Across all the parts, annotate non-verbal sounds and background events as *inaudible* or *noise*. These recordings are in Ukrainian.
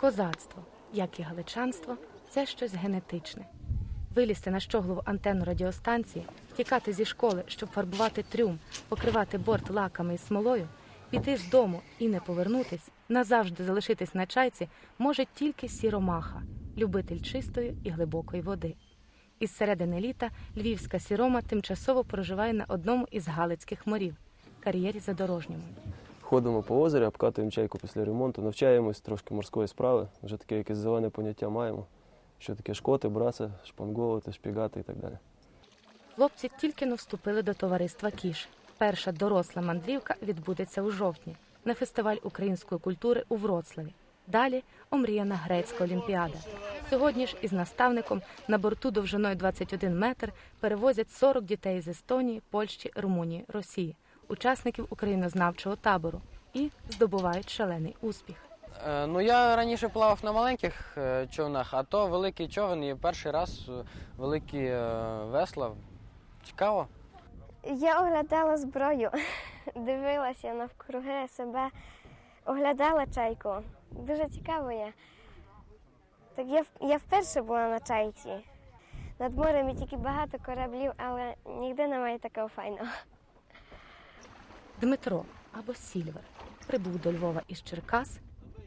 Козацтво, як і галичанство, це щось генетичне. Вилізти на щоглову антенну радіостанції, втікати зі школи, щоб фарбувати трюм, покривати борт лаками і смолою, піти з дому і не повернутись, назавжди залишитись на чайці може тільки сіромаха, любитель чистої і глибокої води. Із середини літа львівська сірома тимчасово проживає на одному із галицьких морів кар'єрі задорожньому. Ходимо по озері, обкатуємо чайку після ремонту, навчаємось трошки морської справи, вже таке якесь зелене поняття маємо. Що таке шкоти, браси, шпанговувати, шпігати і так далі. Хлопці тільки но вступили до товариства Кіш. Перша доросла мандрівка відбудеться у жовтні на фестиваль української культури у Вроцлаві. Далі омріяна грецька олімпіада. Сьогодні ж із наставником на борту довжиною 21 метр перевозять 40 дітей з Естонії, Польщі, Румунії, Росії, учасників українознавчого табору і здобувають шалений успіх. Е, Ну, я раніше плавав на маленьких е, човнах, а то великий човен і перший раз е, великі весла. Цікаво. Я оглядала зброю, *laughs* дивилася навкруги себе, оглядала чайку. Дуже цікаво є. Так я, в- я вперше була на чайці. Над морем є тільки багато кораблів, але ніде немає такого файного. Дмитро або Сільвер прибув до Львова із Черкас,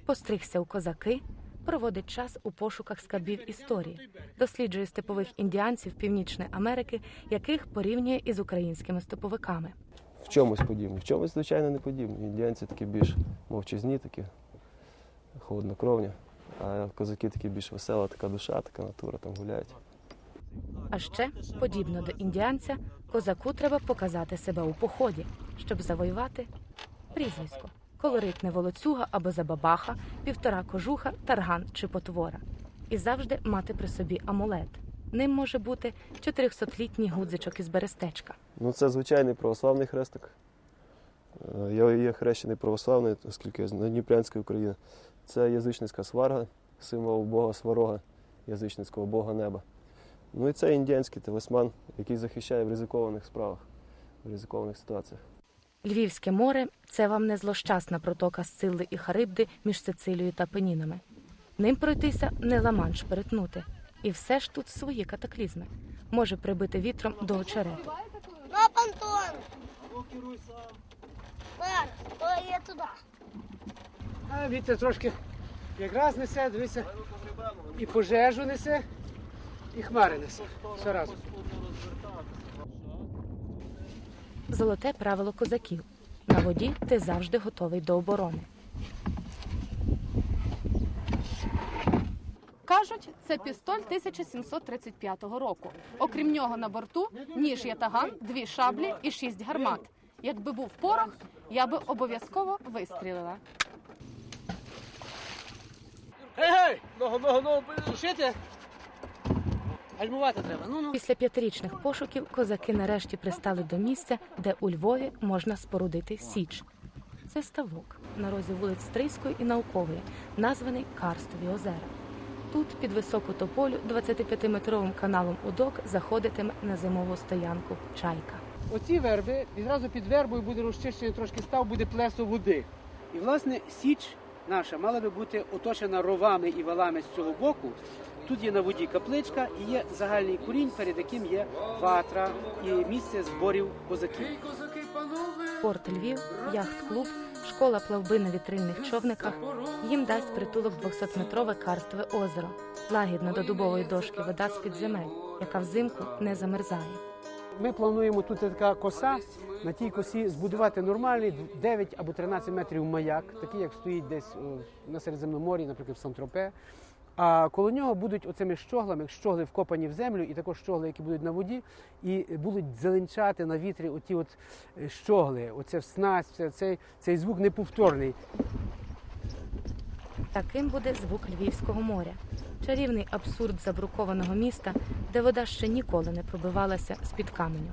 постригся у козаки, проводить час у пошуках скарбів історії, досліджує степових індіанців Північної Америки, яких порівнює із українськими степовиками. В чомусь подібні, в чомусь, звичайно, не подібні. Індіанці такі більш мовчазні, такі холоднокровні, а козаки такі більш весела, така душа, така натура, там гуляють. А ще, подібно до індіанця, козаку треба показати себе у поході, щоб завоювати прізвисько. Колоритне волоцюга або забабаха, півтора кожуха, тарган чи потвора. І завжди мати при собі амулет. Ним може бути 400-літній гудзичок із берестечка. Ну, це звичайний православний хрестик. Е, Я є хрещений православний, оскільки з Дніпрянської України. Це язичницька сварга, символ Бога сварога, язичницького Бога неба. Ну і це індіанський талісман, який захищає в ризикованих справах, в ризикованих ситуаціях. Львівське море це вам не злощасна протока Сцилли і Харибди між Сицилією та Пенінами. Ним пройтися не ламанш перетнути. І все ж тут свої катаклізми. Може прибити вітром до очерету. Ну, Антон! Пер, то є туди. А вітер трошки якраз несе, дивися, і пожежу несе, і хмари несе. Все разом. Золоте правило козаків. На воді ти завжди готовий до оборони. Кажуть, це пістоль 1735 року. Окрім нього на борту ніж ятаган, дві шаблі і шість гармат. Якби був порох, я би обов'язково вистрілила. Гей, гей! Ногу, ногу, ногу, сушити. Гальмувати треба. Ну, ну. Після п'ятирічних пошуків козаки нарешті пристали до місця, де у Львові можна спорудити січ. Це ставок на розі вулиць Стрийської і Наукової, названий Карстові озера. Тут під високу тополю 25-метровим каналом Удок заходитиме на зимову стоянку чайка. Оці верби, відразу під вербою буде розчищений трошки став, буде плесо води. І, власне, січ наша мала би бути оточена ровами і валами з цього боку. Тут є на воді капличка і є загальний курінь, перед яким є ватра і місце зборів козаків. Порт Львів, яхт-клуб, школа плавби на вітрильних човниках їм дасть притулок 200-метрове карстове озеро, лагідна до дубової дошки вода з-під земель, яка взимку не замерзає. Ми плануємо тут така коса. На тій косі збудувати нормальний 9 або 13 метрів маяк, такий як стоїть десь на Середземномор'ї, наприклад, в Сан-Тропе. А коло нього будуть оцими щоглами, щогли вкопані в землю, і також щогли, які будуть на воді, і будуть зеленчати на вітрі оті от е, щогли. Оце снасть, це, цей, цей звук неповторний. Таким буде звук Львівського моря. Чарівний абсурд забрукованого міста, де вода ще ніколи не пробивалася з-під каменю.